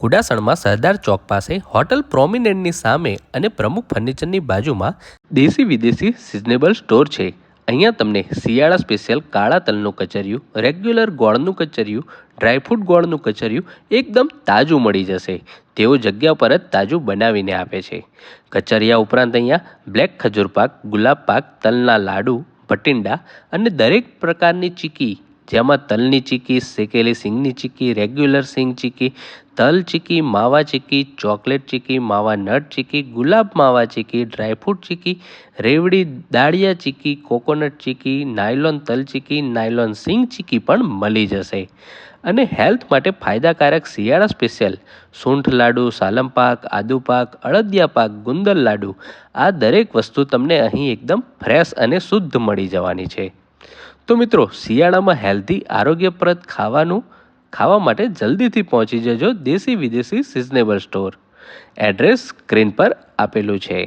કુડાસણમાં સરદાર ચોક પાસે હોટલ પ્રોમિનેન્ટની સામે અને પ્રમુખ ફર્નિચરની બાજુમાં દેશી વિદેશી સિઝનેબલ સ્ટોર છે. અહીંયા તમને શિયાળા સ્પેશિયલ કાળા તલનું કચરિયું રેગ્યુલર ગોળનું કચરિયું ડ્રાયફ્રૂટ ગોળનું કચરિયું એકદમ તાજું મળી જશે. તેઓ જગ્યા પર જ તાજું બનાવીને આપે છે. કચરિયા ઉપરાંત અહીંયા બ્લેક ખજૂર પાક, ગુલાબ પાક, તલના લાડુ, ભટિંડા અને દરેક પ્રકારની ચીકી જેમાં તલની ચીકી, શેકેલી સિંગની ચીકી, રેગ્યુલર સિંગ ચીકી, તલ ચીકી, માવા ચીકી, ચોકલેટ ચીકી, માવા નટ ચીકી, ગુલાબ માવા ચીકી, ડ્રાયફ્રૂટ ચીકી, રેવડી દાળિયા ચીકી, કોકોનટ ચીકી, નાયલોન તલ ચીકી, નાયલોન સિંગ ચીકી પણ મળી જશે. અને હેલ્થ માટે ફાયદાકારક શિયાળા સ્પેશિયલ સૂંઠ લાડુ, સાલમ પાક, આદુ પાક, અળદિયા પાક, ગુંદર લાડુ, આ દરેક વસ્તુ તમને અહીં એકદમ ફ્રેશ અને શુદ્ધ મળી જવાની છે. તો મિત્રો, શિયાળામાં હેલ્ધી આરોગ્યપ્રદ ખાવાનું ખાવા માટે જલ્દીથી પહોંચી જજો દેશી વિદેશી સિઝનેબલ સ્ટોર એડ્રેસ સ્ક્રીન પર આપેલું છે.